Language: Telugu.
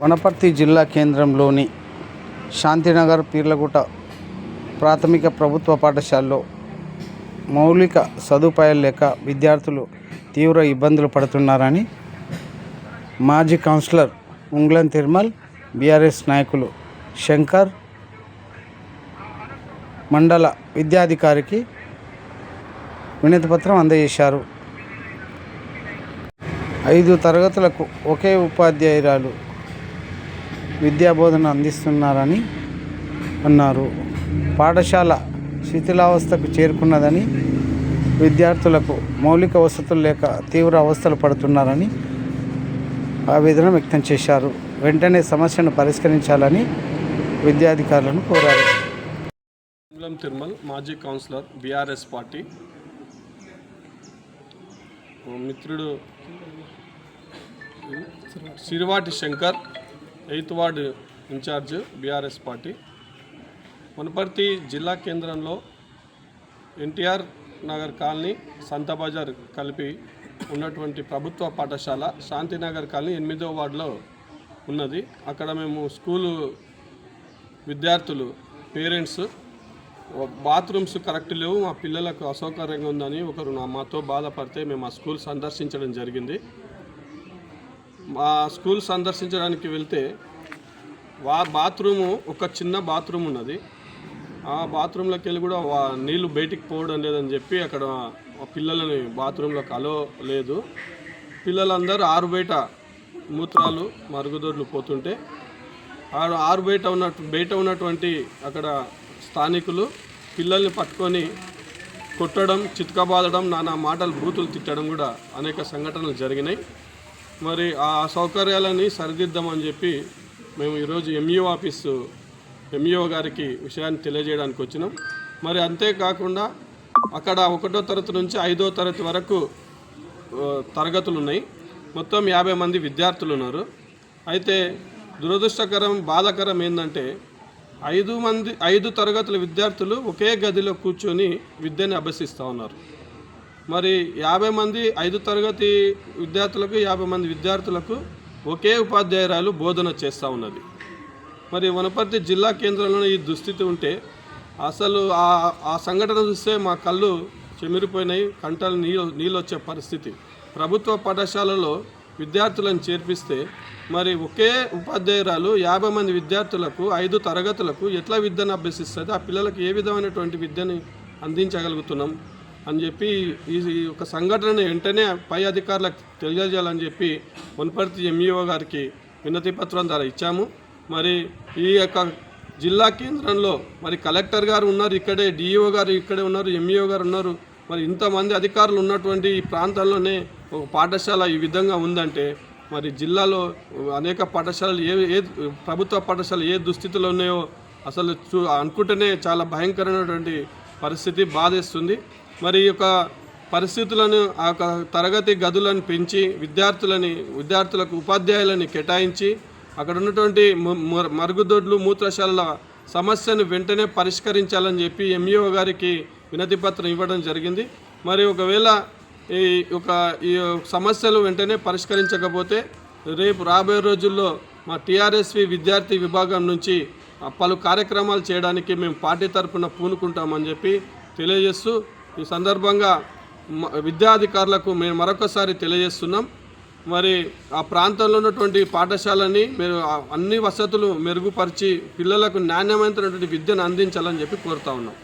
వనపర్తి జిల్లా కేంద్రంలోని శాంతినగర్ పీర్లగుట్ట ప్రాథమిక ప్రభుత్వ పాఠశాలలో మౌలిక సదుపాయాలు లేక విద్యార్థులు తీవ్ర ఇబ్బందులు పడుతున్నారని మాజీ కౌన్సిలర్ ఉంగ్లన్ తిర్మల్ బీఆర్ఎస్ నాయకులు శంకర్ మండల విద్యాధికారికి వినతిపత్రం అందజేశారు. ఐదు తరగతులకు ఒకే ఉపాధ్యాయురాలు విద్యాబోధన అందిస్తున్నారని అన్నారు. పాఠశాల శిథిలావస్థకు చేరుకున్నదని విద్యార్థులకు మౌలిక వసతులు లేక తీవ్ర అవస్థలు పడుతున్నారని ఆవేదన వ్యక్తం చేశారు. వెంటనే సమస్యను పరిష్కరించాలని విద్యాధికారులను కోరారు. తిరుమల్ మాజీ కౌన్సిలర్ బీఆర్ఎస్ పార్టీ మిత్రుడు Sirivati Shankar eighth ward incharge BRS party. Munaparthi జిల్లా కేంద్రంలో ఎన్టీఆర్ నగర్ కాలనీ సంత బజార్ కలిపి ఉన్నటువంటి ప్రభుత్వ పాఠశాల శాంతినగర్ కాలనీ ఎనిమిదో వార్డులో ఉన్నది. అక్కడ మేము స్కూలు విద్యార్థులు పేరెంట్స్ బాత్రూమ్స్ కరెక్ట్ లేవు మా పిల్లలకు అసౌకర్యంగా ఉందని ఒకరు నా మాతో బాధపడితే మేము ఆ స్కూల్ సందర్శించడం జరిగింది. మా స్కూల్ సందర్శించడానికి వెళ్తే వా బాత్రూము ఒక చిన్న బాత్రూమ్ ఉన్నది. ఆ బాత్రూంలోకి వెళ్ళి కూడా వా- నీళ్ళు బయటికి పోవడం లేదని చెప్పి అక్కడ ఆ పిల్లలని బాత్రూంలోకి అలో లేదు. పిల్లలందరూ ఆరు బయట మూత్రాలు మరుగుదొడ్లు పోతుంటే ఆరు ఆరు బయట ఉన్నట్టు బయట ఉన్నటువంటి అక్కడ స్థానికులు పిల్లల్ని పట్టుకొని కొట్టడం చిత్కబాదడం నానా మాటలు బూతులు తిట్టడం కూడా అనేక సంఘటనలు జరిగినాయి. మరి ఆ సౌకర్యాలని సరిదిద్దామని చెప్పి మేము ఈరోజు ఎంఈఓ ఆఫీసు ఎంఈఓ గారికి విషయాన్ని తెలియజేయడానికి వచ్చినాం. మరి అంతేకాకుండా అక్కడ ఒకటో తరగతి నుంచి ఐదో తరగతి వరకు తరగతులు ఉన్నాయి మొత్తం యాభై మంది విద్యార్థులు ఉన్నారు. అయితే దురదృష్టకరం బాధాకరం ఏంటంటే ఐదు మంది ఐదు తరగతుల విద్యార్థులు ఒకే గదిలో కూర్చొని విద్యని అభ్యసిస్తూ ఉన్నారు. మరి యాభై మంది ఐదు తరగతి విద్యార్థులకు యాభై మంది విద్యార్థులకు ఒకే ఉపాధ్యాయురాలు బోధన చేస్తూ ఉన్నది. మరి వనపర్తి జిల్లా కేంద్రంలో ఈ దుస్థితి ఉంటే అసలు ఆ ఆ సంఘటన చూస్తే మా కళ్ళు చెమిరిపోయినాయి కంటలు నీళ్ళు నీళ్ళు వచ్చే పరిస్థితి. ప్రభుత్వ పాఠశాలలో విద్యార్థులను చేర్పిస్తే మరి ఒకే ఉపాధ్యాయురాలు యాభై మంది విద్యార్థులకు ఐదు తరగతులకు ఎట్లా విద్యను అభ్యసిస్తుంది? ఆ పిల్లలకు ఏ విధమైనటువంటి విద్యని అందించగలుగుతున్నాం? అని చెప్పి ఈ ఒక సంఘటన వెంటనే పై అధికారులకు తెలియజేయాలని చెప్పి వనపర్తి ఎంఈఓ గారికి వినతి పత్రం ద్వారా ఇచ్చాము. మరి ఈ యొక్క జిల్లా కేంద్రంలో మరి కలెక్టర్ గారు ఉన్నారు ఇక్కడే డిఈఓ గారు ఇక్కడే ఉన్నారు ఎంఈఓ గారు ఉన్నారు. మరి ఇంతమంది అధికారులు ఉన్నటువంటి ఈ ప్రాంతాల్లోనే ఒక పాఠశాల ఈ విధంగా ఉందంటే మరి జిల్లాలో అనేక పాఠశాలలు ఏ ఏ ప్రభుత్వ పాఠశాలలు ఏ దుస్థితిలో ఉన్నాయో అసలు చూ అనుకుంటేనే చాలా భయంకరమైనటువంటి పరిస్థితి బాధేస్తుంది. మరి యొక్క పరిస్థితులను ఆ యొక్క తరగతి గదులను పెంచి విద్యార్థులని విద్యార్థులకు ఉపాధ్యాయులని కేటాయించి అక్కడ ఉన్నటువంటి మరుగుదొడ్లు మూత్రశాలల సమస్యను వెంటనే పరిష్కరించాలని చెప్పి ఎంఈఓ గారికి వినతిపత్రం ఇవ్వడం జరిగింది. మరి ఒకవేళ ఈ ఒక ఈ సమస్యలు వెంటనే పరిష్కరించకపోతే రేపు రాబోయే రోజుల్లో మా టీఆర్ఎస్వి విద్యార్థి విభాగం నుంచి పలు కార్యక్రమాలు చేయడానికి మేము పార్టీ తరఫున పూనుకుంటామని చెప్పి తెలియజేస్తూ ఈ సందర్భంగా విద్యాధికారులకు మేము మరొకసారి తెలియజేస్తున్నాం. మరి ఆ ప్రాంతంలో ఉన్నటువంటి పాఠశాలని మీరు అన్ని వసతులు మెరుగుపరిచి పిల్లలకు నాణ్యమైనటువంటి విద్యను అందించాలని చెప్పి కోరుతా ఉన్నాం.